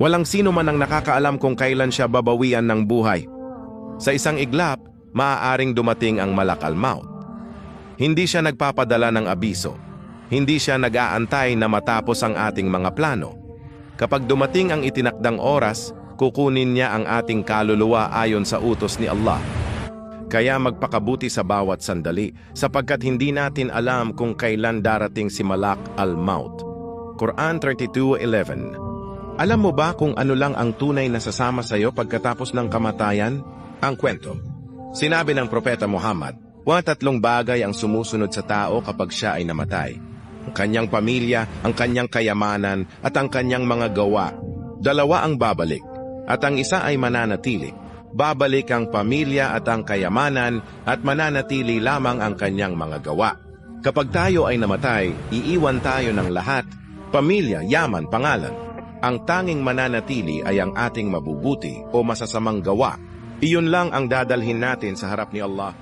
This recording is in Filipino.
Walang sino man ang nakakaalam kung kailan siya babawian ng buhay. Sa isang iglap, maaaring dumating ang malakal maut. Hindi siya nagpapadala ng abiso. Hindi siya nag-aantay na matapos ang ating mga plano. Kapag dumating ang itinakdang oras, kukunin niya ang ating kaluluwa ayon sa utos ni Allah. Kaya magpakabuti sa bawat sandali sapagkat hindi natin alam kung kailan darating si Malak al-Maut. Quran 32.11 Alam mo ba kung ano lang ang tunay na sasama sa iyo pagkatapos ng kamatayan? Ang kwento. Sinabi ng Propeta Muhammad, Wa tatlong bagay ang sumusunod sa tao kapag siya ay namatay. Ang kanyang pamilya, ang kanyang kayamanan, at ang kanyang mga gawa. Dalawa ang babalik, at ang isa ay mananatili. Babalik ang pamilya at ang kayamanan, at mananatili lamang ang kanyang mga gawa. Kapag tayo ay namatay, iiwan tayo ng lahat, pamilya, yaman, pangalan. Ang tanging mananatili ay ang ating mabubuti o masasamang gawa. Iyon lang ang dadalhin natin sa harap ni Allah